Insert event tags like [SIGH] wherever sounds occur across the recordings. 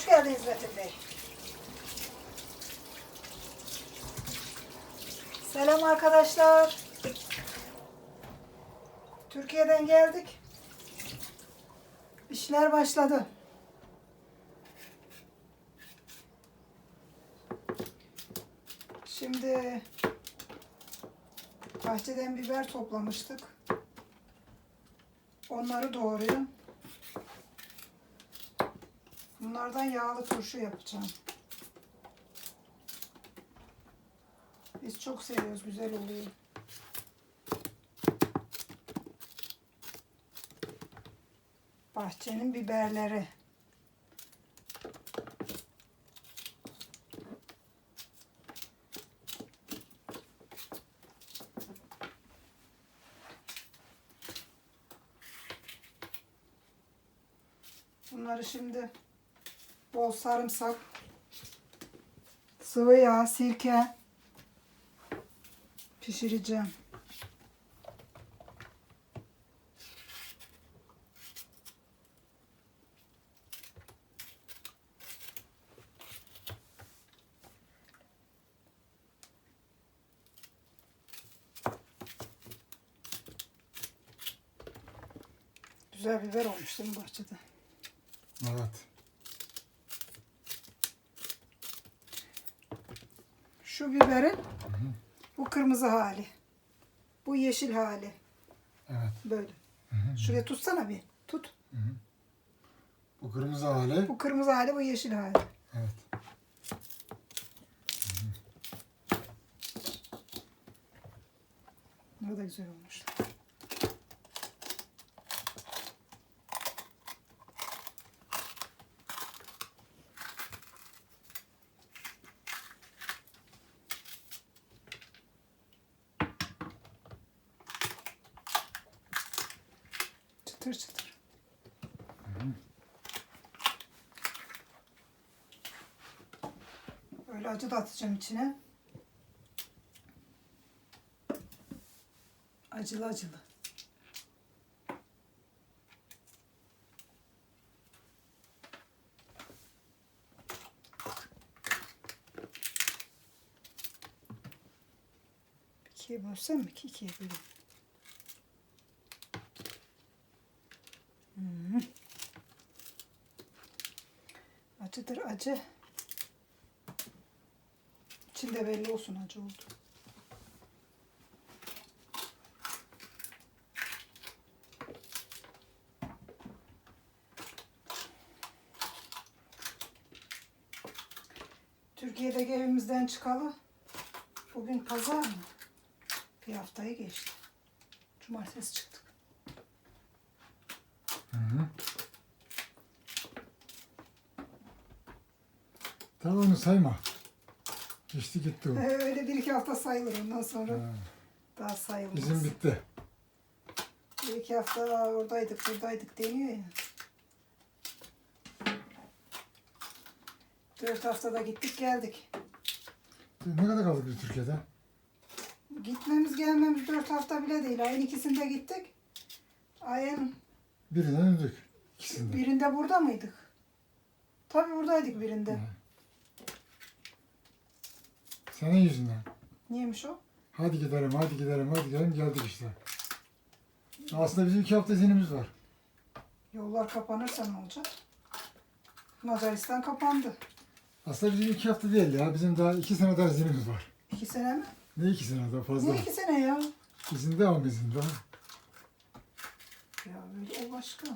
Hoş geldiniz Metin Bey. Selam arkadaşlar. Türkiye'den geldik. İşler başladı. Şimdi bahçeden biber toplamıştık. Onları doğruyorum. Bunlardan yağlı turşu yapacağım. Biz çok seviyoruz, güzel oluyor. Bahçenin biberleri. Bunları şimdi bol sarımsak, sıvı yağ, sirke pişireceğim. Güzel biber olmuş değil mi bahçede? Evet. Şu biberin bu kırmızı hali. Bu yeşil hali. Evet. Böyle. Şuraya tutsana bir. Tut. Bu kırmızı hali. Bu kırmızı hali, bu yeşil hali. Evet. Ne da güzel olmuş. Çıtır çıtır. Böyle acı da atacağım içine. Acılı acılı. İkiye bölsem mi ki? İkiye böleyim. Hmm. Acıdır acı. İçinde belli olsun acı oldu. Türkiye'deki evimizden çıkalı. Bugün pazar mı? Bir haftayı geçti. Cumartesi çıktık. Hı hı. Tamam onu sayma. Geçti gitti o. [LAUGHS] Öyle bir iki hafta sayılır ondan sonra Ha, daha sayılmaz. İzin bitti. Bir iki hafta oradaydık buradaydık deniyor ya. Dört haftada gittik geldik. Ne kadar kaldık biz Türkiye'de? Gitmemiz gelmemiz dört hafta bile değil. Ayın ikisinde gittik. Ayın Birinden öldük. İkisinde. birinde burada mıydık? Tabii buradaydık birinde. Hı. Senin yüzünden. Niyeymiş o? Hadi gidelim, hadi gidelim, hadi gidelim geldik işte. Aslında bizim iki hafta izinimiz var. Yollar kapanırsa ne olacak? Macaristan kapandı. Aslında bizim iki hafta değil ya. Bizim daha iki sene daha izinimiz var. İki sene mi? Ne iki sene daha fazla? Ne iki sene ya? İzin devam izin daha. Ya böyle o başka.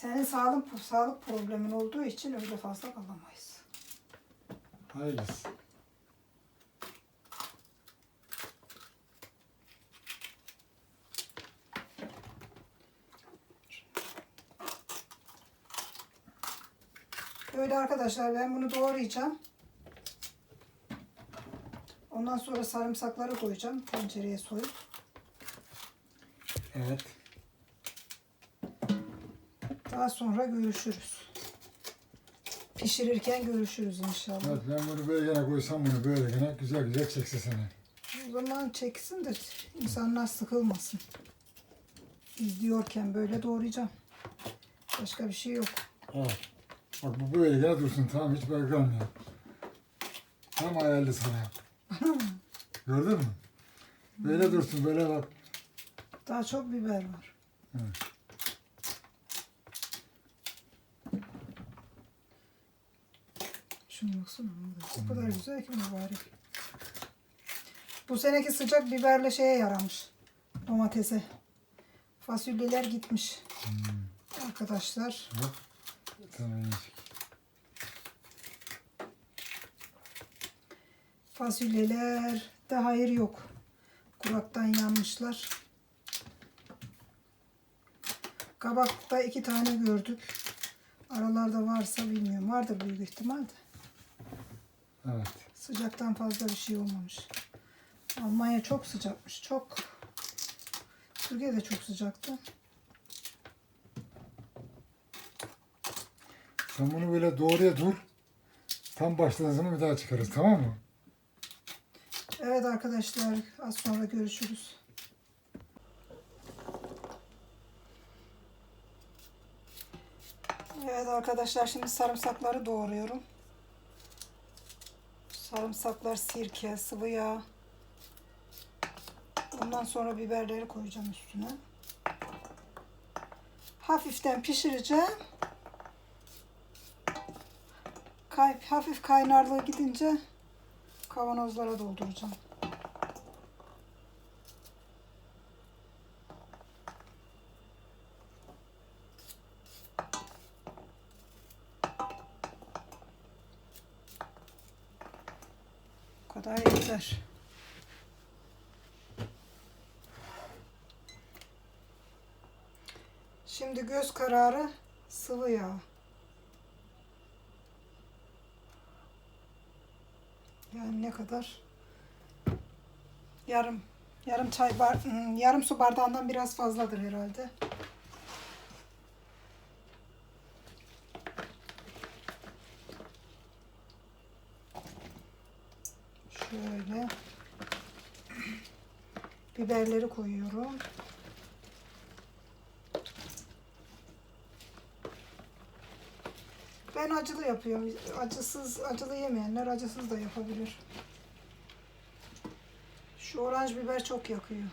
Senin sağlık, sağlık problemin olduğu için öyle fazla kalamayız. Hayırlısı. Böyle arkadaşlar ben bunu doğrayacağım. Ondan sonra sarımsakları koyacağım tencereye soyup. Evet. Daha sonra görüşürüz. Pişirirken görüşürüz inşallah. Evet ben bunu böyle gene koysam bunu böyle gene güzel güzel çekse seni. O zaman çeksin de insanlar sıkılmasın. izliyorken böyle doğrayacağım. Başka bir şey yok. Evet. Bak bu böyle gene dursun tamam hiç böyle kalmıyor. Tam ayarlı sana. [LAUGHS] Gördün mü? Böyle dursun böyle bak. Daha çok biber var. Evet. Şuna baksana. O kadar güzel ki mübarek. Bu seneki sıcak biberle şeye yaramış. Domatese. Fasulyeler gitmiş. Arkadaşlar. Bak. Tamam. Fasulyeler de hayır yok. Kuraktan yanmışlar. Kabakta iki tane gördük. Aralarda varsa bilmiyorum. Vardır büyük ihtimal de. Evet. Sıcaktan fazla bir şey olmamış. Almanya çok sıcakmış. Çok. Türkiye de çok sıcaktı. Sen bunu böyle doğruya dur. Tam başladığın zaman bir daha çıkarız tamam mı? Evet arkadaşlar az sonra görüşürüz. Evet arkadaşlar şimdi sarımsakları doğruyorum. Sarımsaklar, sirke, sıvı yağ. Ondan sonra biberleri koyacağım üstüne. Hafiften pişireceğim. Kay, hafif kaynarlığı gidince kavanozlara dolduracağım. Kadar yeter. Şimdi göz kararı sıvı yağ. Yani ne kadar? Yarım yarım çay bar hmm, yarım su bardağından biraz fazladır herhalde. Şöyle biberleri koyuyorum. Ben acılı yapıyorum. Acısız, acılı yemeyenler acısız da yapabilir. Şu oranj biber çok yakıyor.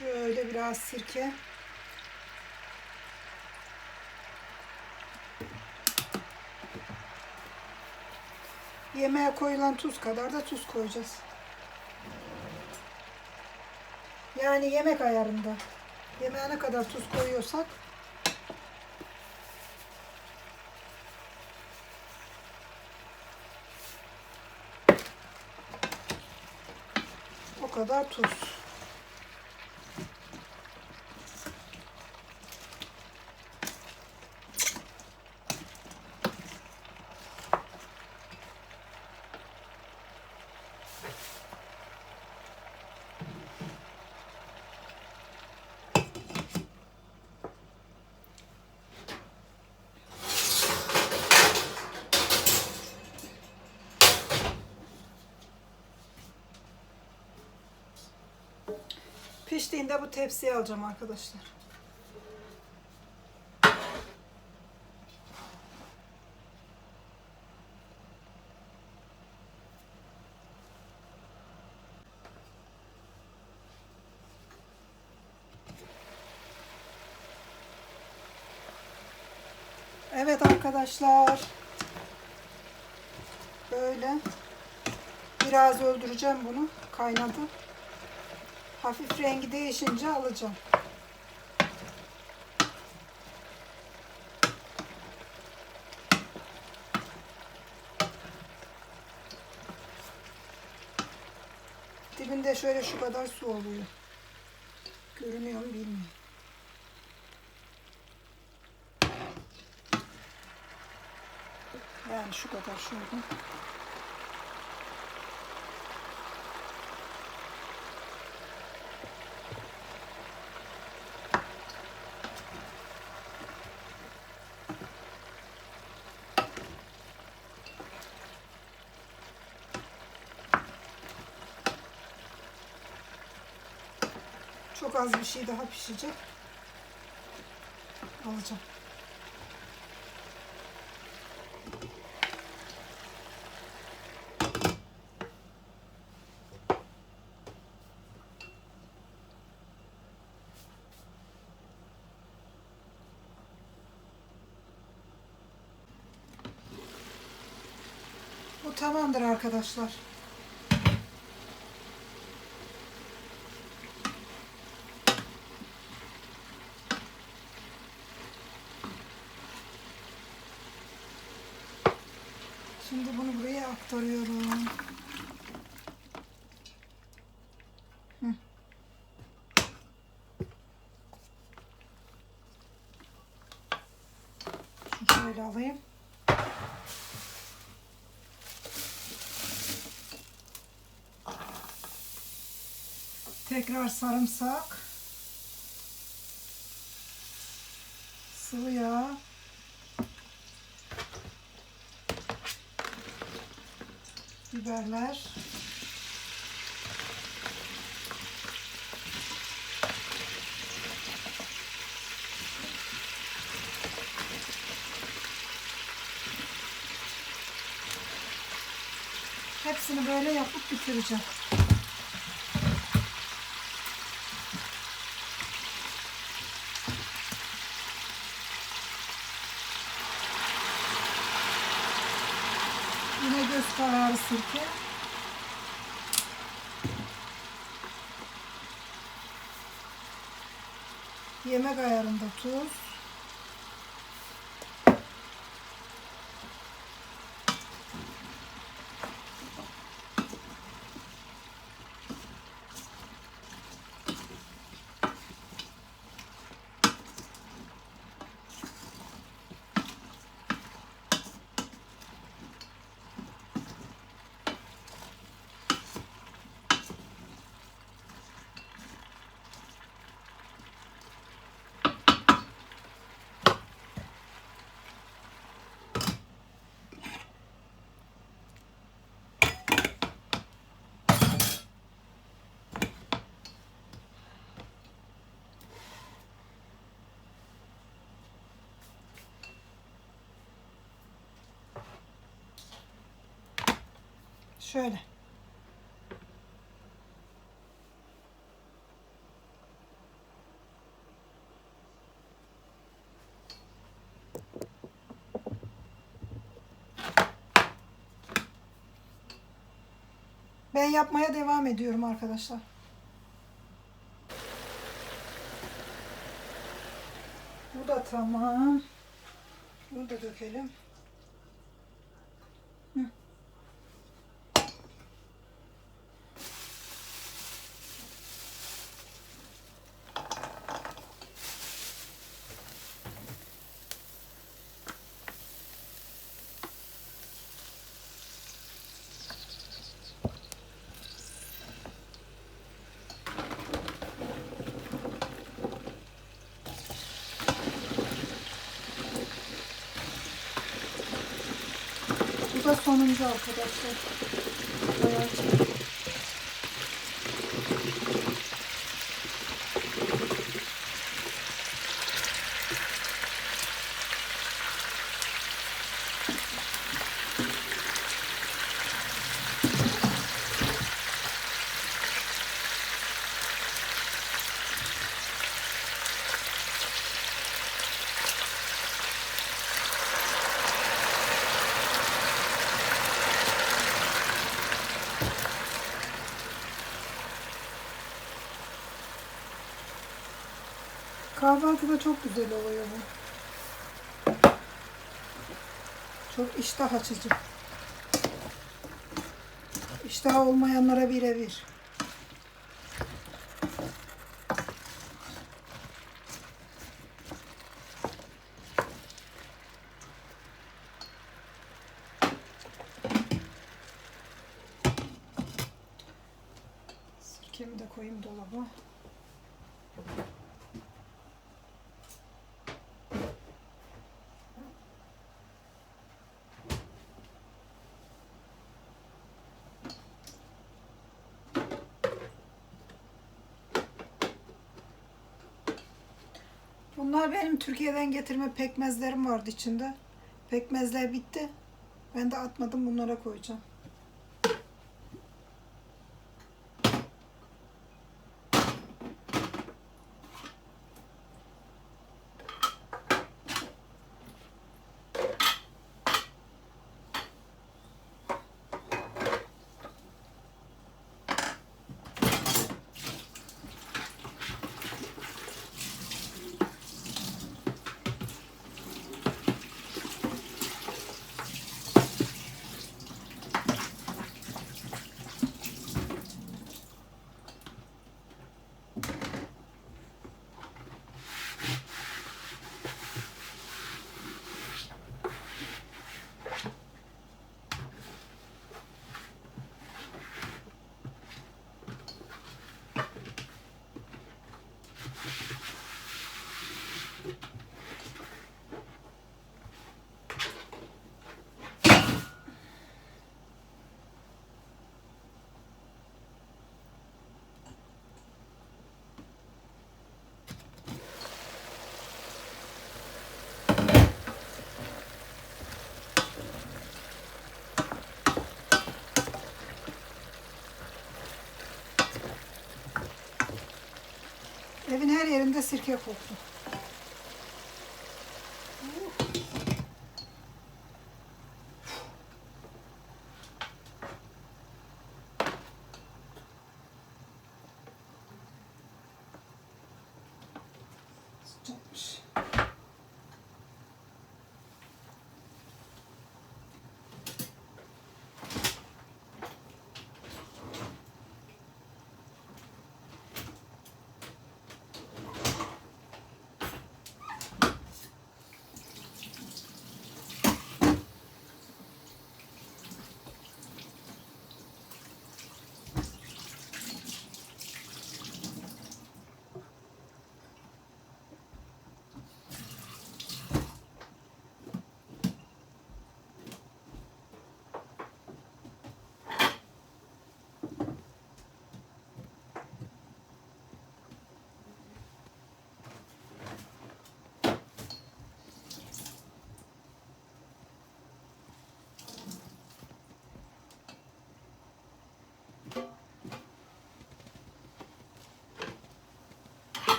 Şöyle biraz sirke. Yemeğe koyulan tuz kadar da tuz koyacağız. Yani yemek ayarında. Yemeğe ne kadar tuz koyuyorsak o kadar tuz. Piştiğinde bu tepsiye alacağım arkadaşlar. Evet arkadaşlar. Böyle biraz öldüreceğim bunu. Kaynadı. Hafif rengi değişince alacağım. Dibinde şöyle şu kadar su oluyor. Görünüyor mu bilmiyorum. Yani şu kadar şöyle. Çok az bir şey daha pişecek. Alacağım. Bu tamamdır arkadaşlar. Şimdi bunu buraya aktarıyorum. Hı. Şunu şöyle alayım. Tekrar sarımsak. Sıvı yağ. biberler. Hepsini böyle yapıp bitireceğim. Yine göz kararı sirke. Yemek ayarında tuz. Şöyle. Ben yapmaya devam ediyorum arkadaşlar. Bu da tamam. Bunu da dökelim. Sonuncu arkadaşlar. Bayağı çok. Kahvaltıda çok güzel oluyor bu. Çok iştah açıcı. İştah olmayanlara birebir. Sirkemi de koyayım dolaba. Bunlar benim Türkiye'den getirme pekmezlerim vardı içinde. Pekmezler bitti. Ben de atmadım bunlara koyacağım. Evin her yerinde sirke koktu.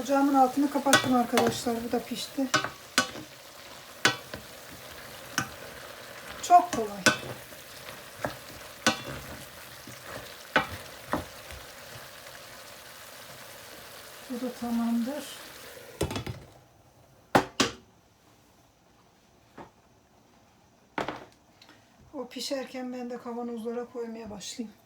Ocağımın altını kapattım arkadaşlar. Bu da pişti. Çok kolay. Bu da tamamdır. O pişerken ben de kavanozlara koymaya başlayayım.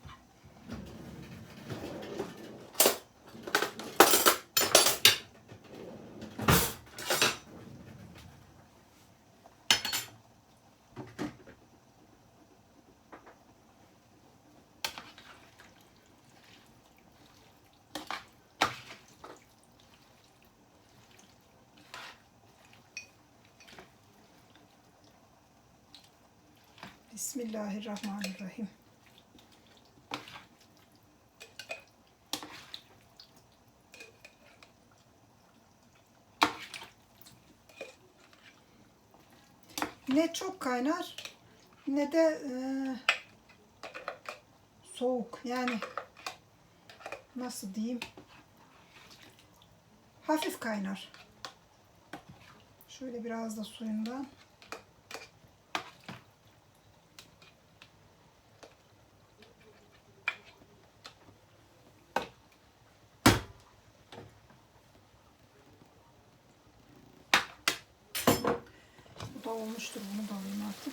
Bismillahirrahmanirrahim. Ne çok kaynar ne de e, soğuk. Yani nasıl diyeyim? Hafif kaynar. Şöyle biraz da suyundan. Bu da olmuştur. Bunu da alayım artık.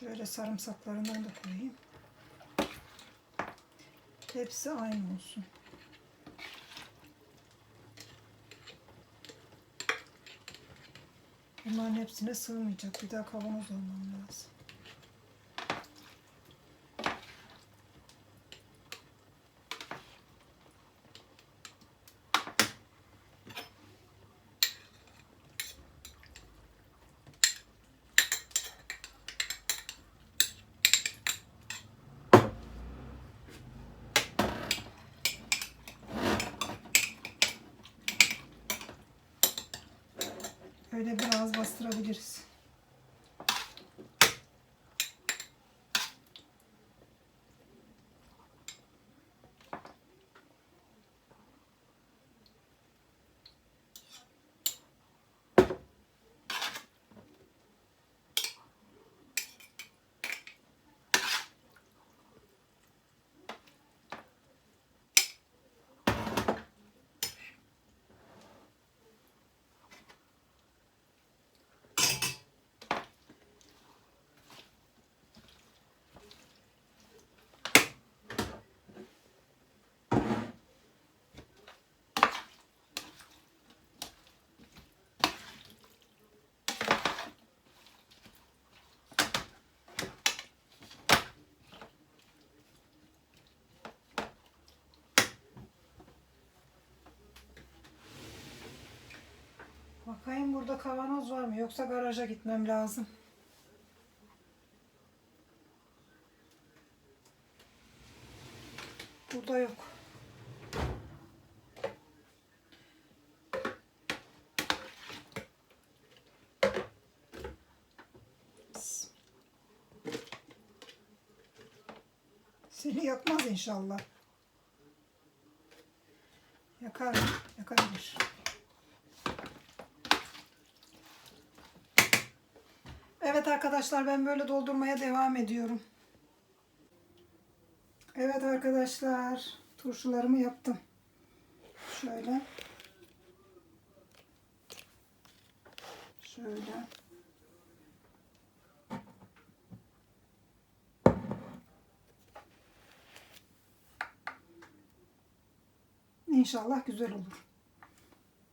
Şöyle sarımsaklarından da koyayım. Hepsi aynı olsun. Bunların hepsine sığmayacak. Bir daha kavanoz almam lazım. Öyle biraz bastırabiliriz. Bakayım burada kavanoz var mı? Yoksa garaja gitmem lazım. Burada yok. Seni yakmaz inşallah. Yakar? Yakabilir. Evet arkadaşlar ben böyle doldurmaya devam ediyorum. Evet arkadaşlar turşularımı yaptım. Şöyle. Şöyle. İnşallah güzel olur.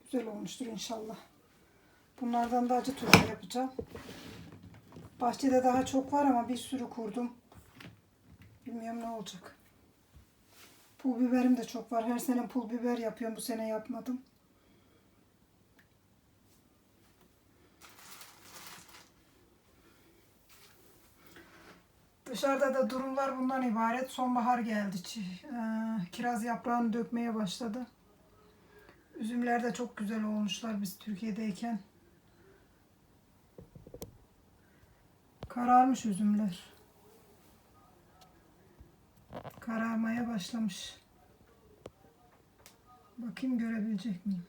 Güzel olmuştur inşallah. Bunlardan da acı turşu yapacağım. Bahçede daha çok var ama bir sürü kurdum. Bilmiyorum ne olacak. Pul biberim de çok var. Her sene pul biber yapıyorum. Bu sene yapmadım. Dışarıda da durumlar bundan ibaret. Sonbahar geldi. Eee, Kiraz yaprağını dökmeye başladı. Üzümler de çok güzel olmuşlar biz Türkiye'deyken. Kararmış üzümler. Kararmaya başlamış. Bakayım görebilecek miyim?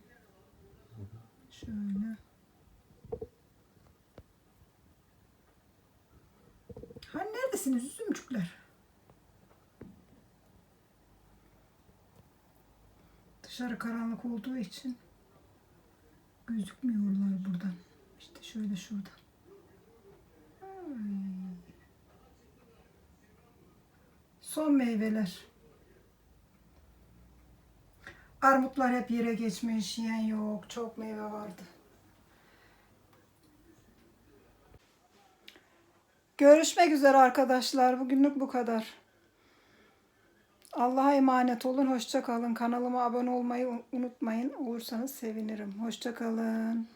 Şöyle. Hani neredesiniz üzümcükler? Dışarı karanlık olduğu için gözükmüyorlar buradan. İşte şöyle şurada. Son meyveler. Armutlar hep yere geçmiş, yiyen yok. Çok meyve vardı. Görüşmek üzere arkadaşlar. Bugünlük bu kadar. Allah'a emanet olun. Hoşça kalın. Kanalıma abone olmayı unutmayın. Olursanız sevinirim. Hoşça kalın.